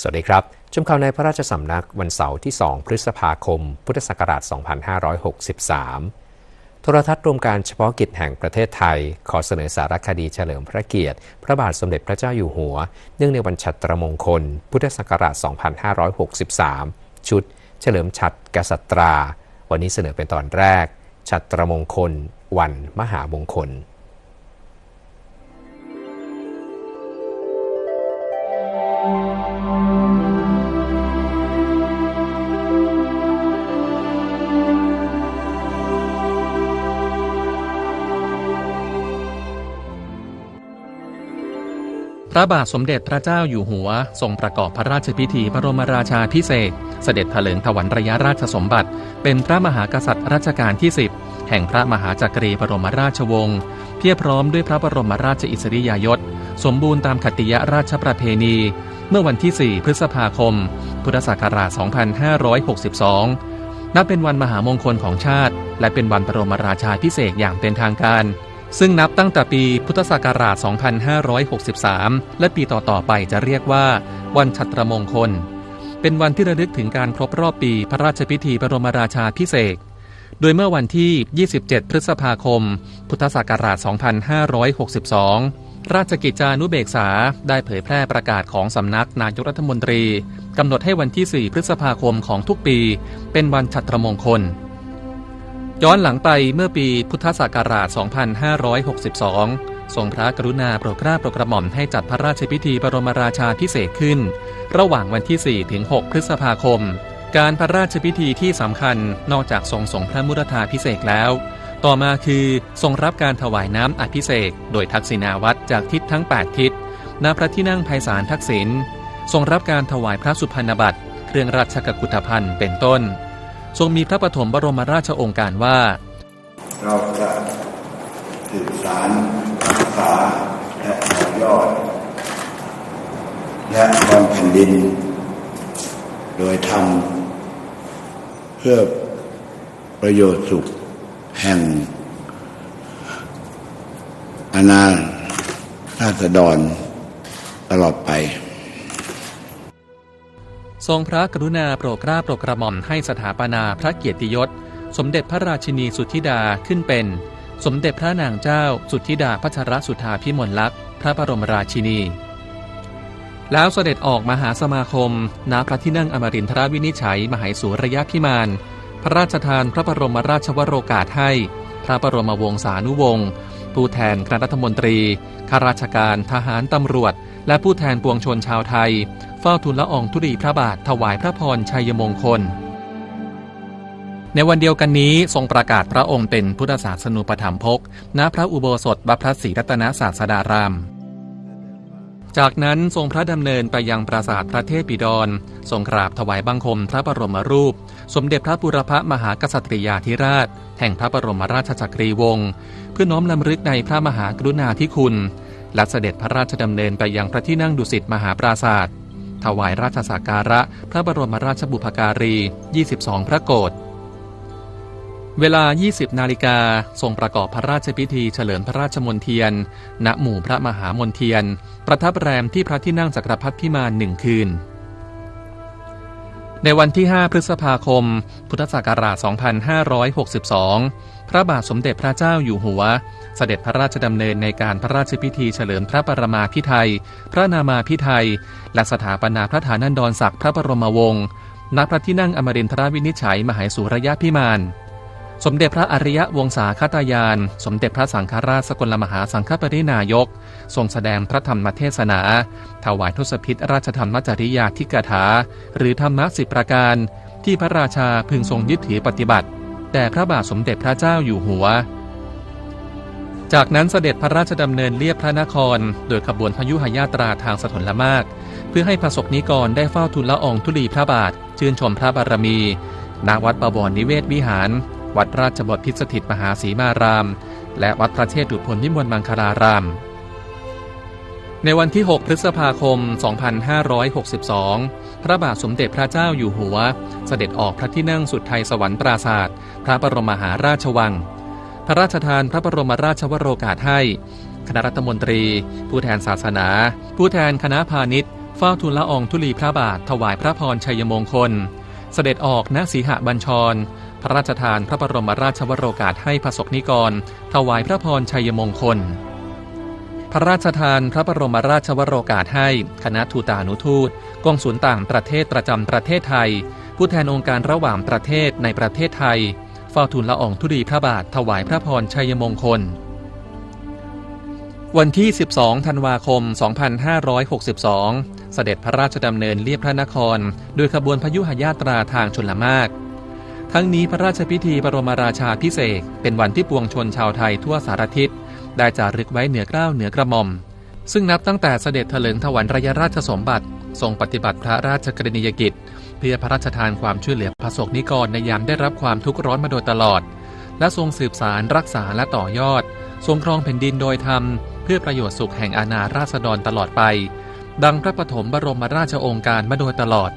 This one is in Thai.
สวัสดีครับ ชมข่าวในพระราชสำนักวันเสาร์ที่ 2 พฤษภาคม พุทธศักราช 2563 โทรทัศน์รวมการเฉพาะกิจแห่งประเทศไทย ขอเสนอสารคดีเฉลิมพระเกียรติ พระบาทสมเด็จพระเจ้าอยู่หัว เนื่องในวันฉัตรมงคล พุทธศักราช 2563 ชุด เฉลิมฉัตรกษัตรา วันนี้เสนอเป็นตอนแรก ฉัตรมงคล วันมหามงคล ระบาทสมเด็จพระเจ้าอยู่หัว ทรงประกอบพระราชพิธีบรมราชาพิเศษ เสด็จเถลิงถวัลระยะราชสมบัติ เป็นพระมหากษัตริย์รัชกาลที่ 10 แห่งพระมหาจักรีบรมราชวงศ์เพียบพร้อมด้วยพระบรมราชอิสริยยศ สมบูรณ์ตามขติยราชประเพณี เมื่อวันที่ 4 พฤษภาคม พุทธศักราช 2562 นับเป็นวันมหามงคลของชาติ และเป็นวันบรมราชาพิเศษอย่างเป็นทางการ ซึ่งนับตั้งแต่ปีพุทธศักราช 2563 และปีต่อ ๆ ไปจะเรียกว่า วันชัตรมงคล เป็นวันที่ระลึกถึงการครบรอบปีพระราชพิธีบรมราชาพิเศษ โดยเมื่อวันที่ 27 พฤษภาคม พุทธศักราช 2562ราชกิจจานุเบกษาได้เผยแพร่ประกาศของสำนักนายกรัฐมนตรี กำหนดให้วันที่ 4 พฤษภาคมของทุกปี เป็นวันชัตรมงคล ย้อนหลังไปเมื่อปีพุทธศักราช 2562 ทรงพระกรุณาโปรดเกล้าโปรดกระหม่อมให้จัดพระราชพิธีบรมราชาพิเศษขึ้น ระหว่างวันที่ 4 ถึง 6 พฤษภาคม การพระราชพิธีที่สำคัญนอกจากทรงส่งพระมุรธาพิเศษแล้ว ต่อมาคือทรงรับการถวายน้ำอภิเษกโดยทักษิณาวัตรจากทิศทั้ง 8 ทิศณพระที่นั่งไพศาลทักษิณทรงรับการถวายพระสุพรรณบัตรเครื่องราชกุฏภัณฑ์เป็นต้น ทรงมีพระปฐมบรมราชโองการว่า เราจะสืบสารรักษาและต่อยอด และบำแผ่นดิน โดยทำเพื่อประโยชน์สุขแห่งอาณาราษฎรตลอดไป ทรงพระกรุณาโปรดเกล้าโปรดกระหม่อมให้สถาปนาพระเกียรติยศ สมเด็จพระราชินีสุทธิดาขึ้นเป็น สมเด็จพระนางเจ้าสุทธิดาพัชรสุธาพิมลลักษณ์พระบรมราชินี แล้วเสด็จออกมหาสมาคม ณ พระที่นั่งอมรินทรวินิจฉัย มหายสุรยะพิมาน พระราชทานพระบรมราชวโรกาสให้ พระบรมวงศานุวงศ์ผู้แทนคณะรัฐมนตรี ข้าราชการ ทหาร ตำรวจ และผู้แทนปวงชนชาวไทย ฝ้าทูลละอองธุลีพระบาทถวายพระพรชัยมงคล ในวันเดียวกันนี้ทรงประกาศพระองค์เป็นพุทธศาสนูปถัมภกณพระอุโบสถวัดพระศรีรัตนศาสดาราม จากนั้นทรงพระดำเนินไปยังปราสาทพระเทพปิดรทรงกราบถวายบังคมพระบรมรูป สมเด็จพระบุรพมหากษัตริยาธิราช แห่งพระบรมราชจักรีวงศ์เพื่อน้อมลำลึกในพระมหากรุณาธิคุณและเสด็จพระราชดำเนินไปยังพระที่นั่งดุสิตมหาปราศาสตร์ ถวายราชสักการะ พระบรมราชบุพการี 22 พระโกรธเวลา 20 นาฬิกา ทรงประกอบพระราชพิธีเฉลิมพระราชมนเทียน ณ หมู่พระมหามนเทียน ประทับแรมที่พระที่นั่งจักรพรรดิพิมานหนึ่งคืน ในวันที่ 5 พฤษภาคม พุทธศักราช 2562 พระบาทสมเด็จพระเจ้าอยู่หัว เสด็จพระราชดำเนินในการพระราชพิธีเฉลิมพระปรมาพิไทย พระนามาพิไทย และสถาปนาพระฐานันดรศักดิ์พระบรมวงศ์ ณ พระที่นั่งอมรินทรวินิจฉัย มหายสุรยะพิมาน สมเด็จพระอริยวงศาคตายาน สมเด็จพระสังฆราชสกลมหาสังฆปรินายก ทรงแสดงพระธรรมเทศนา ถวายทศพิธราชธรรมจริยาธิกถา หรือธรรมะสิบประการ ที่พระราชาพึงทรงยึดถือปฏิบัติ แต่พระบาทสมเด็จพระเจ้าอยู่หัว จากนั้นเสด็จพระราชดำเนินเลียบพระนคร โดยขบวนพยุหยาตราทางสถนละมาก เพื่อให้พระสกนิกรได้เฝ้าทูลละอองธุลีพระบาทชื่นชมพระบารมีณวัดประวรนิเวศวิหาร วัดราชบพิสถิตมหาศรีมาราม และวัดพระเชตุพนวิมลมังคลาราม ในวันที่ 6 พฤษภาคม 2562 พระบาทสมเด็จพระเจ้าอยู่หัว เสด็จออกพระที่นั่งสุดไทยสวรรค์ปราศาสตร์พระบรมมหาราชวัง พระราชทานพระบรมราชวโรกาสให้ คณะรัฐมนตรี ผู้แทนศาสนา ผู้แทนคณะพาณิชย์เฝ้าทูลละอองธุลีพระบาทถวายพระพรชัยมงคล เสด็จออกณสีหบัญชร พระราชทานพระบรมราชวโรกาสให้พระสกนิกร ถวายพระพรชัยมงคล พระราชทานพระบรมราชวโรกาสให้ คณะทูตานุทูตกองศูนย์ต่างประเทศประจำประเทศไทย ผู้แทนองค์การระหว่างประเทศในประเทศไทยเฝ้าทูลละอองธุลีพระบาทถวายพระพรชัยมงคล วันที่ 12 ธันวาคม 2562 เสด็จพระราชดำเนินเลียบพระนคร โดยขบวนพยุหญาตราทางชนละมาก ทั้งนี้พระราชพิธีบรมราชาพิเศษเป็นวันที่ปวงชนชาวไทยทั่วสารทิศได้จารึกไว้เหนือเกล้าวเหนือกระหม่อม ซึ่งนับตั้งแต่เสด็จเถลิงถวันรยราชสมบัติ ทรงปฏิบัติพระราชกรณียกิจ เพื่อพระราชทานความช่วยเหลือพระสงฆ์นิกรในยามได้รับความทุกข์ร้อนมาโดยตลอด และทรงสืบสารรักษาและต่อยอด ทรงครองแผ่นดินโดยธรรม เพื่อประโยชน์สุขแห่งอาณาราษฎรตลอดไป ดังพระปฐมบรมราชโองการมาโดยตลอด